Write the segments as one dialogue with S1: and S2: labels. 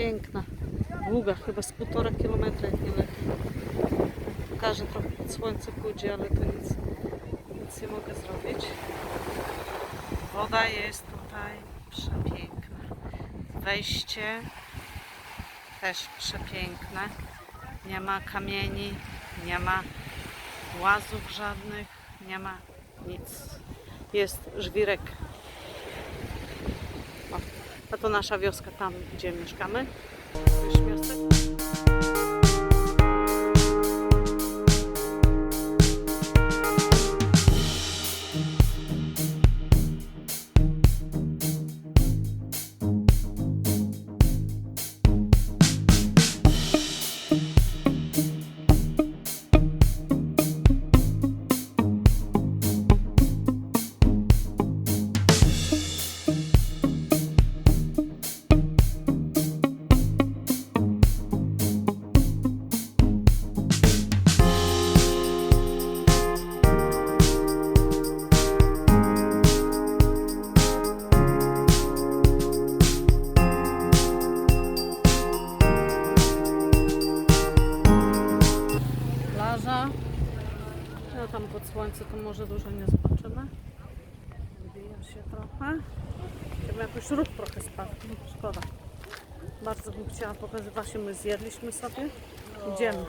S1: Piękna. Długa, chyba z półtora kilometra, jak nie lepiej. Pokażę trochę pod słońce pójdzie, ale to nic, nic nie mogę zrobić. Woda jest tutaj przepiękna. Wejście też przepiękne. Nie ma kamieni, nie ma łazów żadnych, nie ma nic. Jest żwirek. A to nasza wioska tam, gdzie mieszkamy. Miasteczko. Słońce to może dużo nie zobaczymy. Wybija się trochę. Chyba jakoś ruch trochę spadł. Szkoda. Bardzo bym chciała pokazać. Właśnie my zjedliśmy sobie. Idziemy.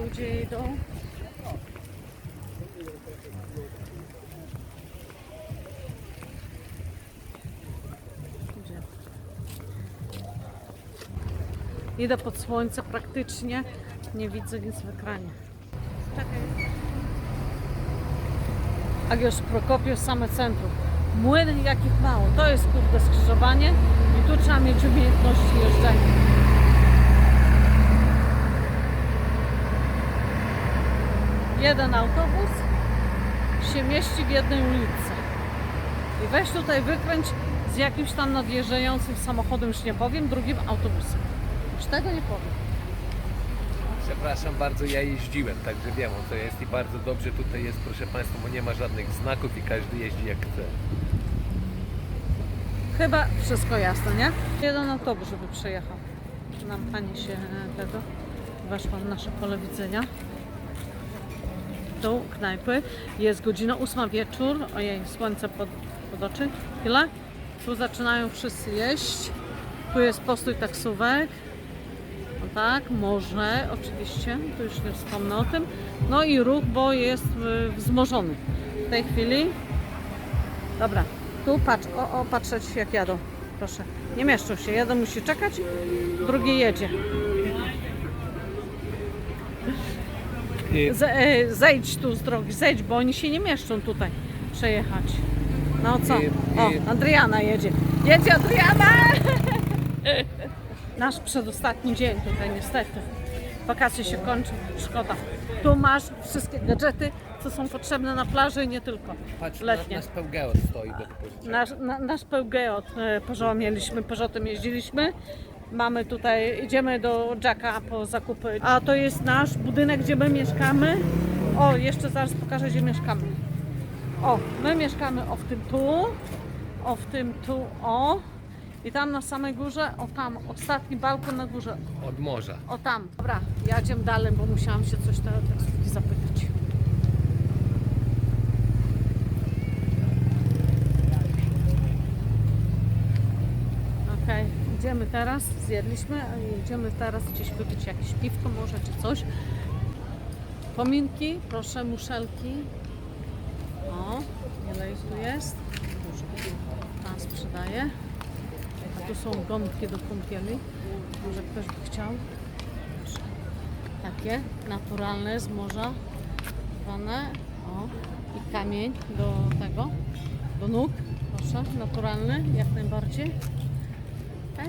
S1: Ludzie idą. Idę pod słońce praktycznie. Nie widzę nic w ekranie. Czekaj. Agios Prokopios, same centrum. Młyny jakich mało. To jest kurde skrzyżowanie i tu trzeba mieć umiejętności jeżdżenia. Jeden autobus się mieści w jednej ulicy. I weź tutaj wykręć z jakimś tam nadjeżdżającym samochodem, już nie powiem, drugim autobusem. Już tego nie powiem.
S2: Przepraszam bardzo, ja jeździłem, także wiem o co jest i bardzo dobrze tutaj jest, proszę Państwa, bo nie ma żadnych znaków i każdy jeździ jak chce.
S1: Chyba wszystko jasne, nie? Jeden autobus, żeby przejechał. Nam pani się e, tego weszła w nasze pole widzenia. Tu knajpy. Jest godzina ósma wieczór. Ojej, słońce pod, pod oczy. Chwilę. Tu zaczynają wszyscy jeść. Tu jest postój taksówek. Tak, może oczywiście, tu już nie wspomnę o tym. No i ruch, bo jest y, wzmożony w tej chwili. Dobra, tu patrz, o, o patrzeć jak jadą. Proszę, nie mieszczą się. Jeden musi czekać, drugi jedzie. E, zejdź tu z drogi, zejdź, bo oni się nie mieszczą tutaj przejechać. No co? O, Adriana jedzie. Jedzie Adriana! Nasz przedostatni dzień tutaj niestety. Wakacje się kończą, szkoda. Tu masz wszystkie gadżety, co są potrzebne na plaży i nie tylko.
S2: patrz,
S1: Letnie.
S2: nasz pełgeot stoi do wypożyczenia.
S1: Nasz, na, nasz Peugeot e, Peugeot mieliśmy, Peugeotem jeździliśmy. Mamy tutaj, idziemy do Jacka po zakupy. A to jest nasz budynek, gdzie my mieszkamy. O, jeszcze zaraz pokażę, gdzie mieszkamy. O, my mieszkamy o w tym tu, o w tym tu, o. I tam na samej górze, o tam, ostatni balkon na górze,
S2: Od morza.
S1: o tam. Dobra, jedziemy dalej, bo musiałam się coś te taksówki zapytać. Okej, idziemy teraz, zjedliśmy, a idziemy teraz gdzieś wypić jakieś piwko może czy coś. Pominki, proszę, muszelki. O, ile ich tu jest? Tam sprzedaje. Tu są gąbki do kąpieli. Może ktoś by chciał. Takie naturalne z morza. Zwane. O, i kamień do tego, do nóg. Proszę, naturalny, jak najbardziej. Okej.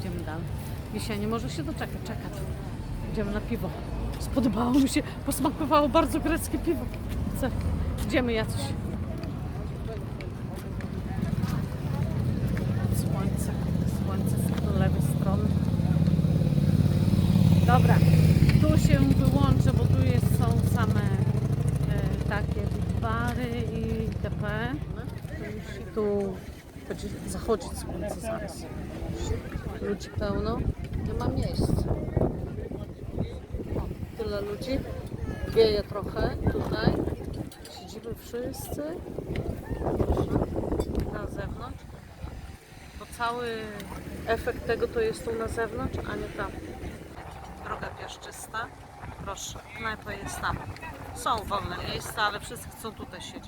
S1: Idziemy dalej. Dzisiaj nie może się doczekać, czekać. Idziemy na piwo. Spodobało mi się, posmakowało bardzo greckie piwo. Chcę. Idziemy jacyś. Słońce, słońce z lewej strony. Dobra, tu się wyłączę, bo tu jest, są same e, takie bary i itp. Tu będzie zachodzić słońce zaraz. Ludzi pełno. Nie ma miejsc. O, tyle ludzi. Wieje trochę tutaj. Siedzimy wszyscy. Na zewnątrz. Bo cały efekt tego to jest tu na zewnątrz, a nie tam. Piaszczysta. Proszę, knajpa jest tam. Są wolne miejsca, ale wszyscy chcą tutaj siedzieć.